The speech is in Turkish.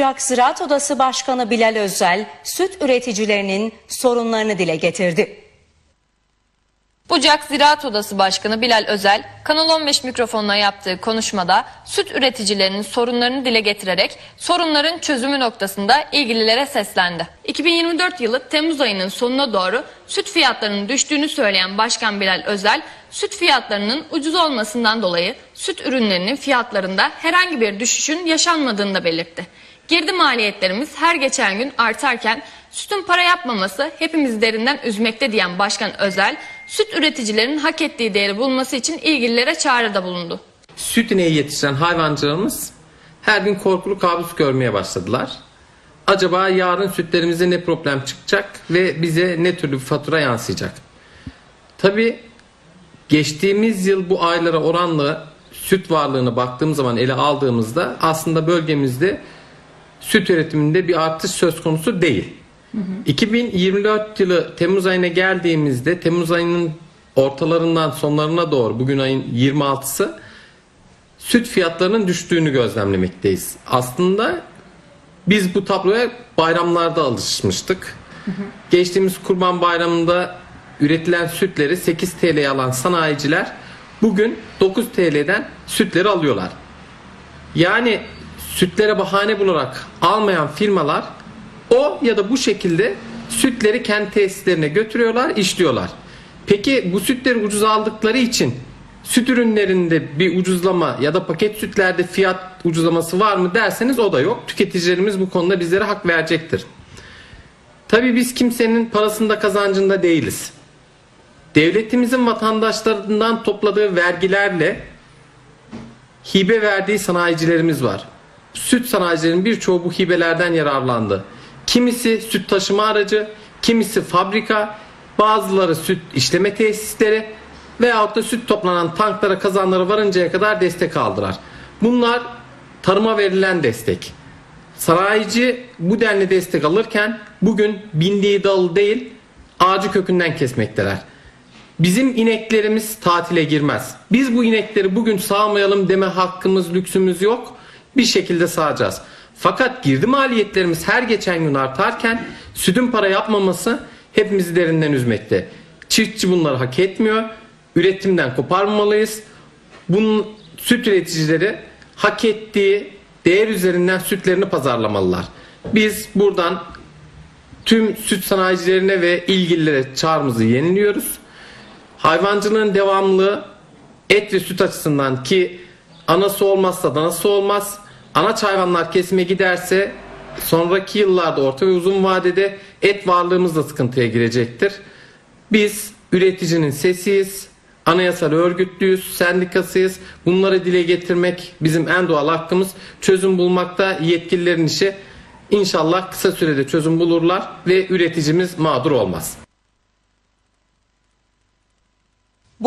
Bucak Ziraat Odası Başkanı Bilal Özel, süt üreticilerinin sorunlarını dile getirdi. Bucak Ziraat Odası Başkanı Bilal Özel, Kanal 15 mikrofonuna yaptığı konuşmada süt üreticilerinin sorunlarını dile getirerek sorunların çözümü noktasında ilgililere seslendi. 2024 yılı Temmuz ayının sonuna doğru süt fiyatlarının düştüğünü söyleyen Başkan Bilal Özel, süt fiyatlarının ucuz olmasından dolayı süt ürünlerinin fiyatlarında herhangi bir düşüşün yaşanmadığını da belirtti. Girdi maliyetlerimiz her geçen gün artarken sütün para yapmaması hepimizi derinden üzmekte diyen Başkan Özel, süt üreticilerinin hak ettiği değeri bulması için ilgililere çağrıda bulundu. Süt ineği yetiştiren hayvancılarımız her gün korkulu kabus görmeye başladılar. Acaba yarın sütlerimize ne problem çıkacak ve bize ne türlü bir fatura yansıyacak? Tabi geçtiğimiz yıl bu aylara oranla süt varlığını baktığımız zaman ele aldığımızda aslında bölgemizde süt üretiminde bir artış söz konusu değil. 2024 yılı Temmuz ayına geldiğimizde Temmuz ayının ortalarından sonlarına doğru bugün ayın 26'sı süt fiyatlarının düştüğünü gözlemlemekteyiz. Aslında biz bu tabloya bayramlarda alışmıştık. Geçtiğimiz Kurban Bayramı'nda üretilen sütleri 8 TL'ye alan sanayiciler bugün 9 TL'den sütleri alıyorlar. Yani sütlere bahane bularak almayan firmalar o ya da bu şekilde sütleri kendi tesislerine götürüyorlar, işliyorlar. Peki bu sütleri ucuz aldıkları için süt ürünlerinde bir ucuzlama ya da paket sütlerde fiyat ucuzlaması var mı derseniz o da yok. Tüketicilerimiz bu konuda bizlere hak verecektir. Tabii biz kimsenin parasında kazancında değiliz. Devletimizin vatandaşlarından topladığı vergilerle hibe verdiği sanayicilerimiz var. Süt sanayicilerinin birçoğu bu hibelerden yararlandı. Kimisi süt taşıma aracı, kimisi fabrika, bazıları süt işleme tesisleri veyahut da süt toplanan tanklara kazanlara varıncaya kadar destek aldılar. Bunlar tarıma verilen destek. Sanayici bu denli destek alırken bugün bindiği dalı değil ağacı kökünden kesmekteler. Bizim ineklerimiz tatile girmez. Biz bu inekleri bugün sağmayalım deme hakkımız, lüksümüz yok. Bir şekilde sağacağız. Fakat girdi maliyetlerimiz her geçen gün artarken sütün para yapmaması hepimizi derinden üzmekte. Çiftçi bunları hak etmiyor. Üretimden koparmamalıyız. Bunun süt üreticileri hak ettiği değer üzerinden sütlerini pazarlamalılar. Biz buradan tüm süt sanayicilerine ve ilgililere çağrımızı yeniliyoruz. Hayvancılığın devamlılığı et ve süt açısından ki anası olmazsa danası olmaz. Anaç hayvanlar kesime giderse sonraki yıllarda orta ve uzun vadede et varlığımız da sıkıntıya girecektir. Biz üreticinin sesiyiz. Anayasal örgütlüyüz, sendikasıyız. Bunları dile getirmek bizim en doğal hakkımız. Çözüm bulmakta yetkililerin işi. İnşallah kısa sürede çözüm bulurlar ve üreticimiz mağdur olmaz.